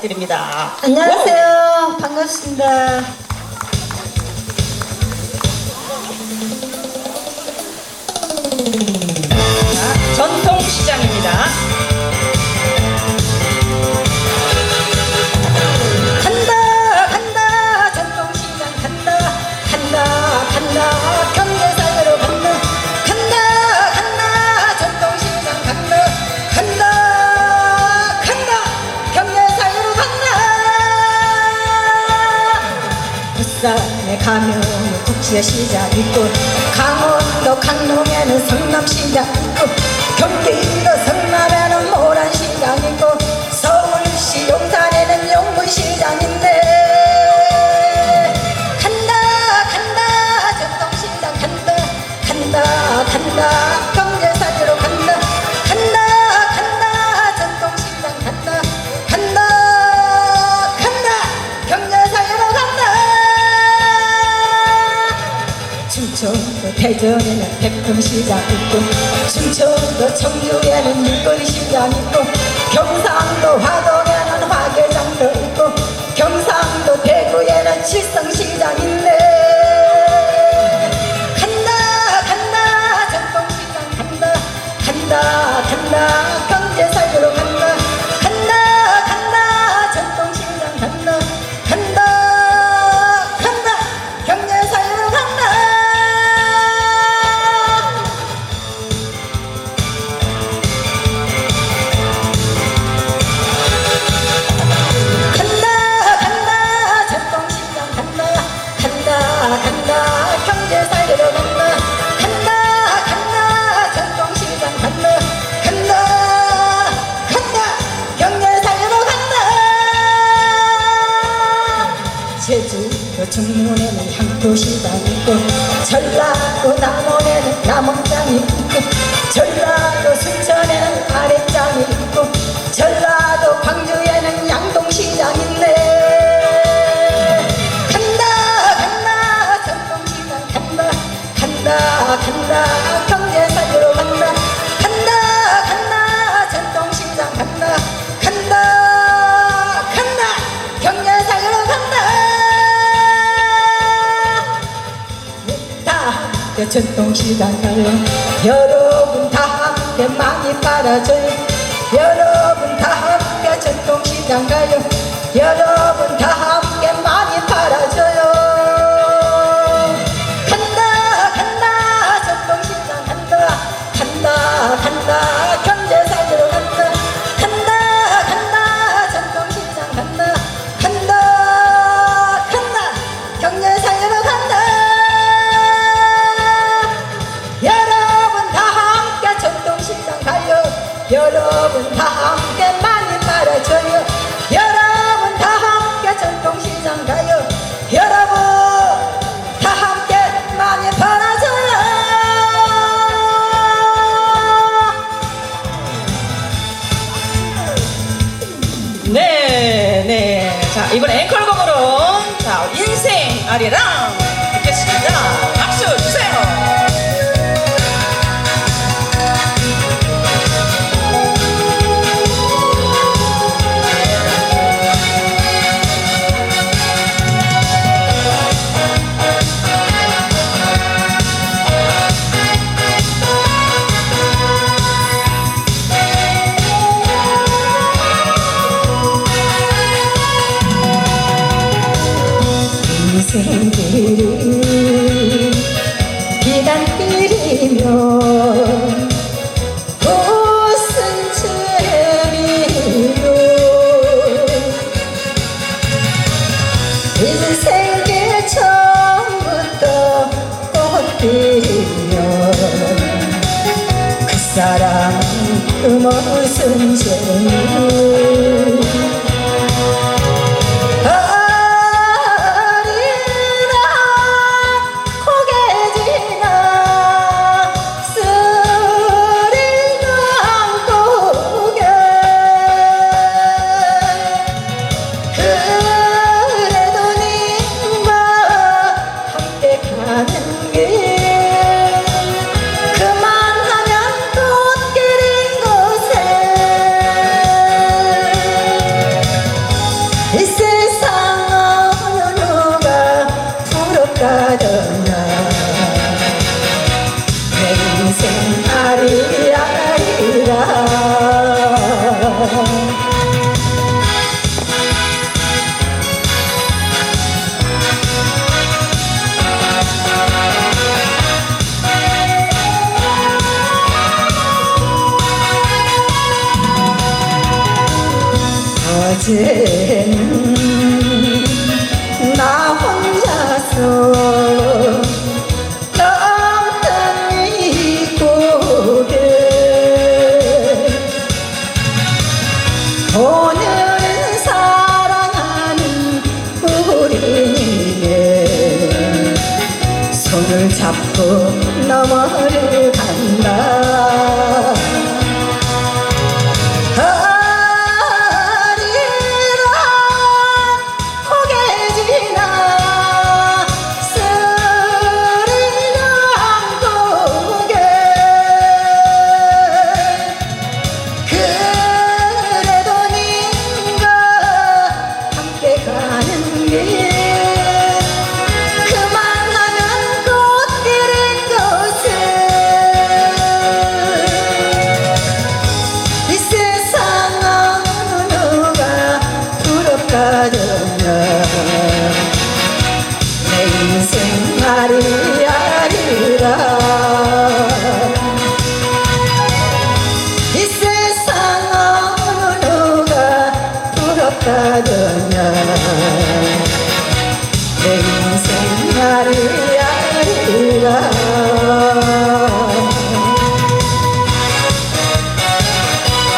드립니다. 안녕하세요. 반갑습니다. 전통시장입니다. 하면 국제 시작이고 강원도 강릉에는 성남시장 있고 경기. 충청도 대전에는 백금시장 있고 충청도 청주에는 물거리 시장 있고 경상도 화동에는 화계장도 있고 전문에는 한꽃이다 있고 전라도 남원에는 남원당이 있고 전라도 함께 전통시장가요 여러분 다 함께 많이 빨아줘요. 여러분 다 함께 전통시장가요 여러분 이번 앵콜곡으로. 자 인생 아리랑. 인생의 처음부터 꽃피면 그 사람 그 무슨 재미 어젠 잡고 너머를 간다 사느냐? 내 인생 나를